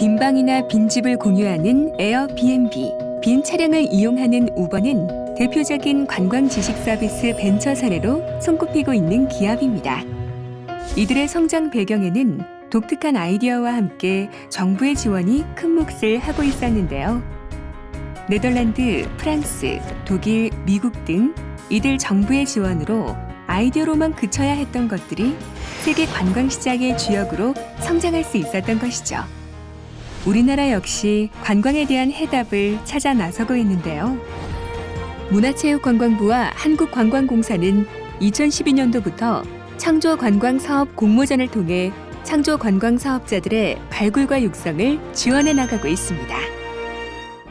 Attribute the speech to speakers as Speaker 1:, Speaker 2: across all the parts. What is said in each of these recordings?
Speaker 1: 빈 방이나 빈 집을 공유하는 에어비앤비, 빈 차량을 이용하는 우버는 대표적인 관광 지식 서비스 벤처 사례로 손꼽히고 있는 기업입니다. 이들의 성장 배경에는 독특한 아이디어와 함께 정부의 지원이 큰 몫을 하고 있었는데요. 네덜란드, 프랑스, 독일, 미국 등 이들 정부의 지원으로 아이디어로만 그쳐야 했던 것들이 세계 관광 시장의 주역으로 성장할 수 있었던 것이죠. 우리나라 역시 관광에 대한 해답을 찾아 나서고 있는데요. 문화체육관광부와 한국관광공사는 2012년도부터 창조관광사업 공모전을 통해 창조관광사업자들의 발굴과 육성을 지원해 나가고 있습니다.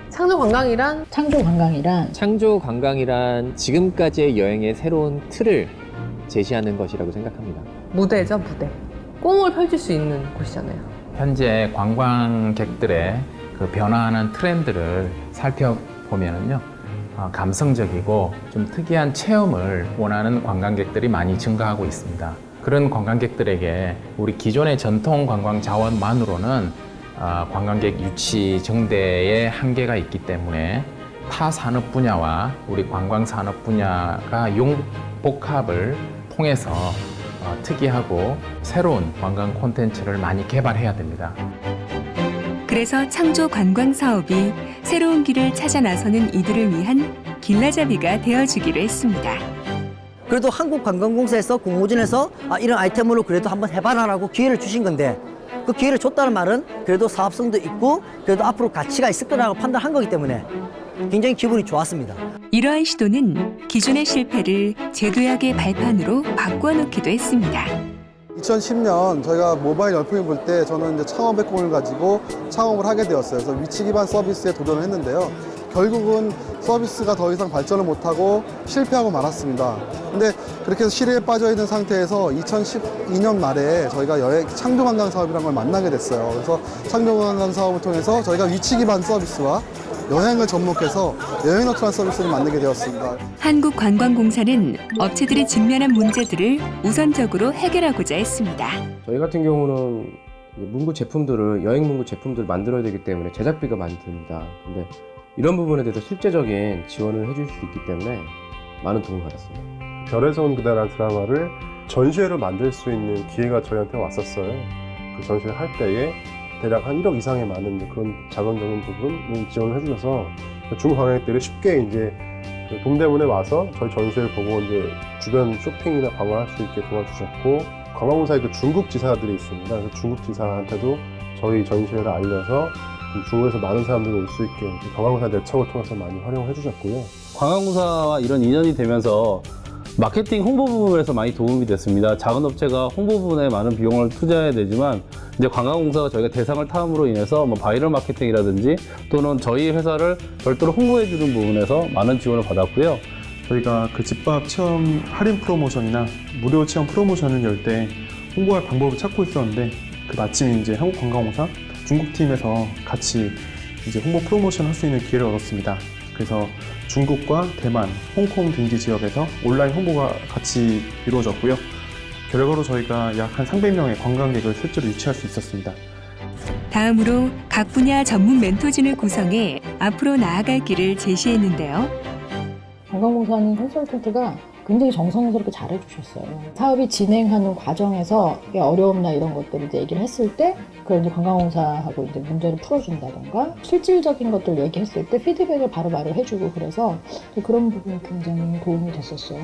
Speaker 2: 창조 관광이란
Speaker 3: 창조 관광이란
Speaker 4: 창조 관광이란 지금까지의 여행의 새로운 틀을 제시하는 것이라고 생각합니다.
Speaker 2: 무대죠, 무대. 꿈을 펼칠 수 있는 곳이잖아요.
Speaker 5: 현재 관광객들의 그 변화하는 트렌드를 살펴보면은요, 어, 감성적이고 좀 특이한 체험을 원하는 관광객들이 많이 증가하고 있습니다. 그런 관광객들에게 우리 기존의 전통 관광 자원만으로는 어, 관광객 유치 정대의 한계가 있기 때문에 타 산업 분야와 우리 관광 산업 분야가 용복합을 통해서 어, 특이하고 새로운 관광 콘텐츠를 많이 개발해야 됩니다.
Speaker 1: 그래서 창조 관광 사업이 새로운 길을 찾아 나서는 이들을 위한 길라잡이가 되어주기로 했습니다.
Speaker 6: 그래도 한국관광공사에서 공모전에서 아, 이런 아이템으로 그래도 한번 해봐라라고 기회를 주신 건데 그 기회를 줬다는 말은 그래도 사업성도 있고 그래도 앞으로 가치가 있을 거라고 판단한 거기 때문에 굉장히 기분이 좋았습니다.
Speaker 1: 이러한 시도는 기존의 실패를 제도약의 발판으로 바꾸어 놓기도 했습니다.
Speaker 7: 2010년 저희가 모바일 열풍을 볼때 저는 이제 창업의 꿈을 가지고 창업을 하게 되었어요. 그래서 위치 기반 서비스에 도전을 했는데요. 결국은 서비스가 더 이상 발전을 못하고 실패하고 말았습니다. 근데 그렇게 해서 실의에 빠져 있는 상태에서 2012년 말에 저희가 여행 창조 관광 사업이라는 걸 만나게 됐어요. 그래서 창조 관광 사업을 통해서 저희가 위치 기반 서비스와 여행을 접목해서 여행 너트란 서비스를 만들게 되었습니다.
Speaker 1: 한국관광공사는 업체들이 직면한 문제들을 우선적으로 해결하고자 했습니다.
Speaker 8: 저희 같은 경우는 문구 제품들을 여행 문구 제품들을 만들어야 되기 때문에 제작비가 많이 듭니다. 근데 이런 부분에 대해서 실제적인 지원을 해줄 수 있기 때문에 많은 도움을 받았습니다.
Speaker 9: 별에서 온 그대라는 드라마를 전시회로 만들 수 있는 기회가 저희한테 왔었어요. 그 전시회 할 때에 대략 한 1억 이상의 많은 그런 자금적인 부분을 지원을 해주셔서 중관광객들이 쉽게 이제 그 동대문에 와서 저희 전시회를 보고 이제 주변 쇼핑이나 관광할 수 있게 도와주셨고 관광공사의 그 중국 지사들이 있습니다. 그래서 중국 지사한테도 저희 전시회를 알려서 중국에서 많은 사람들이 올 수 있게 관광공사 네트워크를 통해서 많이 활용해 주셨고요.
Speaker 10: 관광공사와 이런 인연이 되면서 마케팅 홍보 부분에서 많이 도움이 됐습니다. 작은 업체가 홍보 부분에 많은 비용을 투자해야 되지만 이제 관광공사가 저희가 대상을 타함으로 인해서 뭐 바이럴 마케팅이라든지 또는 저희 회사를 별도로 홍보해 주는 부분에서 많은 지원을 받았고요.
Speaker 11: 저희가 그 집밥 체험 할인 프로모션이나 무료 체험 프로모션을 열 때 홍보할 방법을 찾고 있었는데 그 마침 이제 한국관광공사 중국팀에서 같이 이제 홍보 프로모션 할 수 있는 기회를 얻었습니다. 그래서 중국과 대만, 홍콩 등지 지역에서 온라인 홍보가 같이 이루어졌고요. 결과로 저희가 약 한 300명의 관광객을 실제로 유치할 수 있었습니다.
Speaker 1: 다음으로 각 분야 전문 멘토진을 구성해 앞으로 나아갈 길을 제시했는데요.
Speaker 3: 관광공사는 컨설턴트가 굉장히 정성스럽게 잘해주셨어요. 사업이 진행하는 과정에서 어려움이나 이런 것들을 이제 얘기를 했을 때 그걸 이제 관광공사하고 이제 문제를 풀어준다던가 실질적인 것들 얘기했을 때 피드백을 바로바로 해주고 그래서 그런 부분이 굉장히 도움이 됐었어요.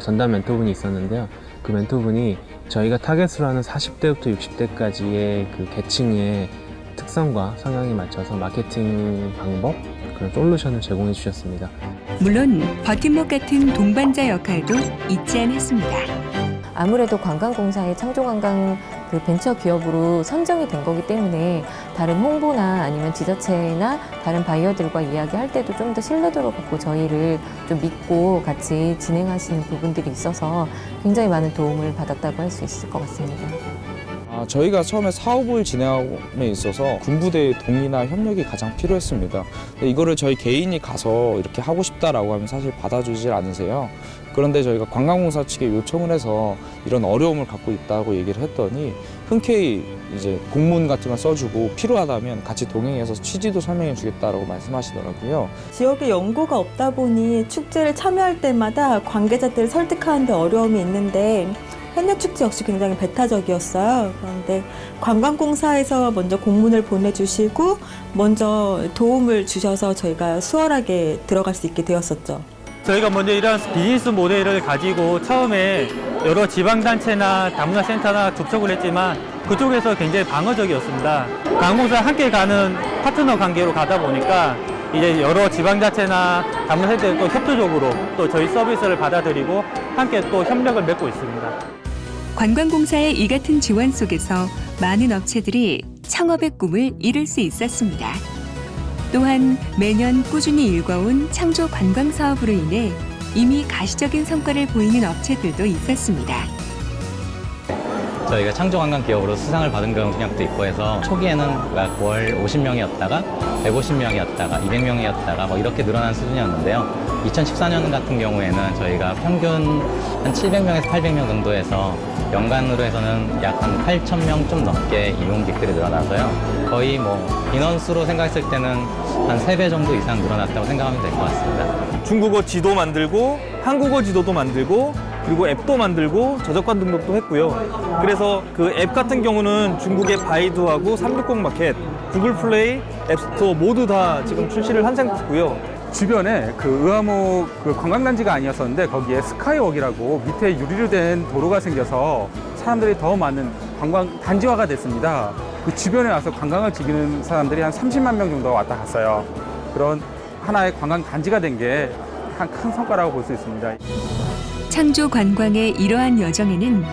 Speaker 4: 전담 멘토분이 있었는데요. 그 멘토분이 저희가 타겟으로 하는 40대부터 60대까지의 그 계층의 특성과 성향에 맞춰서 마케팅 방법, 그런 솔루션을 제공해 주셨습니다.
Speaker 1: 물론 버팀목 같은 동반자 역할도 잊지 않았습니다.
Speaker 12: 아무래도 관광공사의 창조관광 그 벤처 기업으로 선정이 된 거기 때문에 다른 홍보나 아니면 지자체나 다른 바이어들과 이야기할 때도 좀 더 신뢰도를 갖고 저희를 좀 믿고 같이 진행하시는 부분들이 있어서 굉장히 많은 도움을 받았다고 할 수 있을 것 같습니다.
Speaker 13: 아, 저희가 처음에 사업을 진행함에 있어서 군부대의 동의나 협력이 가장 필요했습니다. 이거를 저희 개인이 가서 이렇게 하고 싶다라고 하면 사실 받아주질 않으세요. 그런데 저희가 관광공사 측에 요청을 해서 이런 어려움을 갖고 있다고 얘기를 했더니 흔쾌히 이제 공문 같은 걸 써주고 필요하다면 같이 동행해서 취지도 설명해 주겠다라고 말씀하시더라고요.
Speaker 14: 지역에 연구가 없다 보니 축제를 참여할 때마다 관계자들을 설득하는데 어려움이 있는데 현역 축제 역시 굉장히 배타적이었어요. 그런데 관광공사에서 먼저 공문을 보내주시고 먼저 도움을 주셔서 저희가 수월하게 들어갈 수 있게 되었었죠.
Speaker 15: 저희가 먼저 이런 비즈니스 모델을 가지고 처음에 여러 지방단체나 다문화센터나 접촉을 했지만 그쪽에서 굉장히 방어적이었습니다. 관공사 함께 가는 파트너 관계로 가다 보니까 이제 여러 지방자체나 다문화센터가 또 협조적으로 또 저희 서비스를 받아들이고 함께 또 협력을 맺고 있습니다.
Speaker 1: 관광공사의 이 같은 지원 속에서 많은 업체들이 창업의 꿈을 이룰 수 있었습니다. 또한 매년 꾸준히 일궈온 창조 관광 사업으로 인해 이미 가시적인 성과를 보이는 업체들도 있었습니다.
Speaker 16: 저희가 창조관광 기업으로 수상을 받은 경력도 있고 해서 초기에는 막 월 50명이었다가 150명이었다가 200명이었다가 뭐 이렇게 늘어난 수준이었는데요. 2014년 같은 경우에는 저희가 평균 한 700명에서 800명 정도에서 연간으로 해서는 약 한 8,000명 좀 넘게 이용객들이 늘어나서요. 거의 뭐 인원수로 생각했을 때는 한 3배 정도 이상 늘어났다고 생각하면 될 것 같습니다.
Speaker 15: 중국어 지도 만들고 한국어 지도도 만들고 그리고 앱도 만들고 저작권 등록도 했고요. 그래서 그 앱 같은 경우는 중국의 바이두하고 360 마켓, 구글 플레이, 앱스토어 모두 다 지금 출시를 한 상태고요.
Speaker 17: 주변에 그 의암호 그 관광단지가 아니었었는데 거기에 스카이웍이라고 밑에 유리로 된 도로가 생겨서 사람들이 더 많은 관광 단지화가 됐습니다. 그 주변에 와서 관광을 즐기는 사람들이 한 30만 명 정도 왔다 갔어요. 그런 하나의 관광 단지가 된 게 한 큰 성과라고 볼 수 있습니다.
Speaker 1: 창조 관광의 이러한 여정에는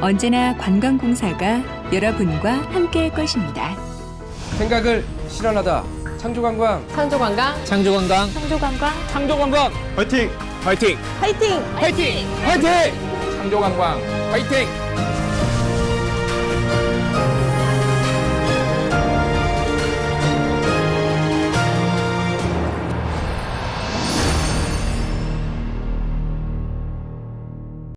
Speaker 1: 언제나 관광공사가 여러분과 함께 할 것입니다.
Speaker 8: 생각을 실현하다. 창조 관광.
Speaker 12: 창조 관광.
Speaker 4: 창조 관광.
Speaker 12: 창조 관광.
Speaker 15: 창조 관광
Speaker 4: 화이팅! 화이팅!
Speaker 14: 화이팅!
Speaker 15: 화이팅!
Speaker 8: 화이팅! 창조 관광 화이팅!